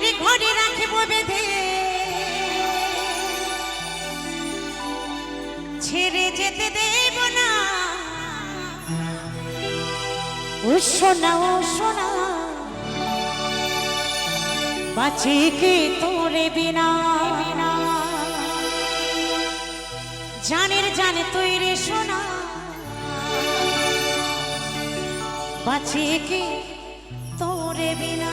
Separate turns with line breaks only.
মায়ের ঘরে রাখিব বেঁধে। ছেড়ে যেতে দেব না। ও সোনা ও সোনা, বাঁচি কি তোরে বিনা বিনা? জানের জানে তুই রে সোনা, বাঁচি কি তোরে বিনা?